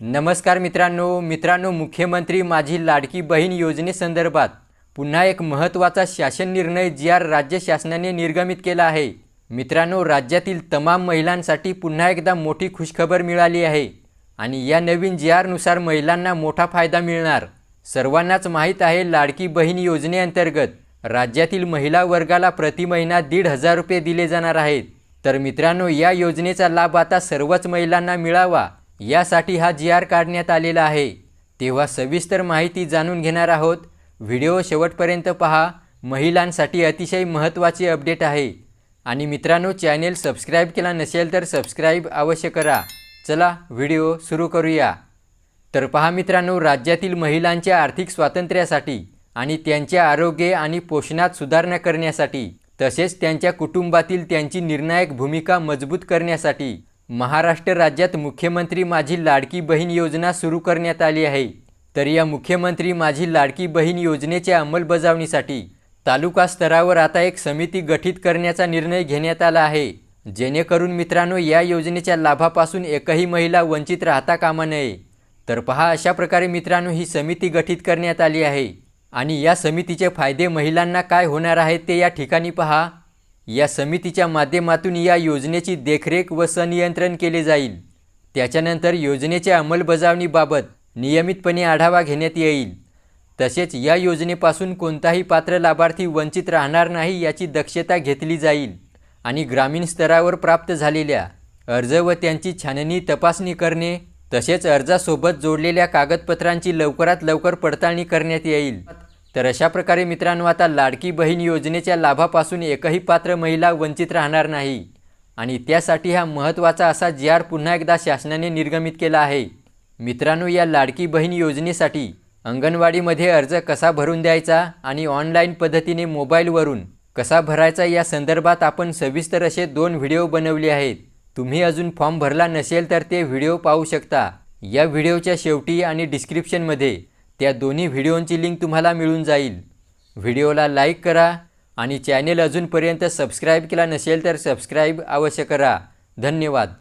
नमस्कार मित्रांनो. मित्रांनो मुख्यमंत्री माझी लाडकी बहीण योजनेसंदर्भात पुन्हा एक महत्त्वाचा शासन निर्णय जी आर राज्य शासनाने निर्गमित केला आहे. मित्रांनो राज्यातील तमाम महिलांसाठी पुन्हा एकदा मोठी खुशखबर मिळाली आहे आणि या नवीन जी आरनुसार महिलांना मोठा फायदा मिळणार. सर्वांनाच माहीत आहे लाडकी बहीण योजनेअंतर्गत राज्यातील महिला वर्गाला प्रति महिना दीड हजार रुपये दिले जाणार आहेत. तर मित्रांनो या योजनेचा लाभ आता सर्वच महिलांना मिळावा. यासाठी हा जी आर काढण्यात आलेला आहे. तेव्हा सविस्तर माहिती जाणून घेणार आहोत. व्हिडिओ शेवटपर्यंत पहा. महिलांसाठी अतिशय महत्त्वाची अपडेट आहे. आणि मित्रांनो चॅनेल सबस्क्राईब केला नसेल तर सबस्क्राईब अवश्य करा. चला व्हिडिओ सुरू करूया. तर पहा मित्रांनो राज्यातील महिलांच्या आर्थिक स्वातंत्र्यासाठी आणि त्यांच्या आरोग्य आणि पोषणात सुधारणा करण्यासाठी तसेच त्यांच्या कुटुंबातील त्यांची निर्णायक भूमिका मजबूत करण्यासाठी महाराष्ट्र राज्यात मुख्यमंत्री माझी लाडकी बहीण योजना सुरू करण्यात आली आहे. तर या मुख्यमंत्री माझी लाडकी बहीण योजनेच्या अंमलबजावणीसाठी तालुका स्तरावर आता एक समिती गठीत करण्याचा निर्णय घेण्यात आला आहे. जेणेकरून मित्रांनो या योजनेच्या लाभापासून एकही महिला वंचित राहता कामा नये. तर पहा अशा प्रकारे मित्रांनो ही समिती गठीत करण्यात आली आहे. आणि या समितीचे फायदे महिलांना काय होणार आहेत ते या ठिकाणी पहा. या समितीच्या माध्यमातून या योजनेची देखरेख व संनियंत्रण केले जाईल. त्याच्यानंतर योजनेच्या अंमलबजावणीबाबत नियमितपणे आढावा घेण्यात येईल. तसेच या योजनेपासून कोणताही पात्र लाभार्थी वंचित राहणार नाही याची दक्षता घेतली जाईल आणि ग्रामीण स्तरावर प्राप्त झालेल्या अर्ज व त्यांची छाननी तपासणी करणे तसेच अर्जासोबत जोडलेल्या कागदपत्रांची लवकरात लवकर पडताळणी करण्यात येईल. तर अशा प्रकारे मित्रांनो आता लाडकी बहीण योजनेच्या लाभापासून एकही पात्र महिला वंचित राहणार नाही. आणि त्यासाठी हा महत्त्वाचा असा जी आर पुन्हा एकदा शासनाने निर्गमित केला आहे. मित्रांनो या लाडकी बहीण योजनेसाठी अंगणवाडीमध्ये अर्ज कसा भरून द्यायचा आणि ऑनलाईन पद्धतीने मोबाईलवरून कसा भरायचा या संदर्भात आपण सविस्तर असे दोन व्हिडिओ बनवले आहेत. तुम्ही अजून फॉर्म भरला नसेल तर ते व्हिडिओ पाहू शकता. या व्हिडिओच्या शेवटी आणि डिस्क्रिप्शनमध्ये त्या दोन्ही व्हिडिओंची लिंक तुम्हाला मिळून जाईल. व्हिडिओला लाईक करा आणि चॅनेल अजूनपर्यंत सबस्क्राईब केला नसेल तर सबस्क्राईब अवश्य करा. धन्यवाद.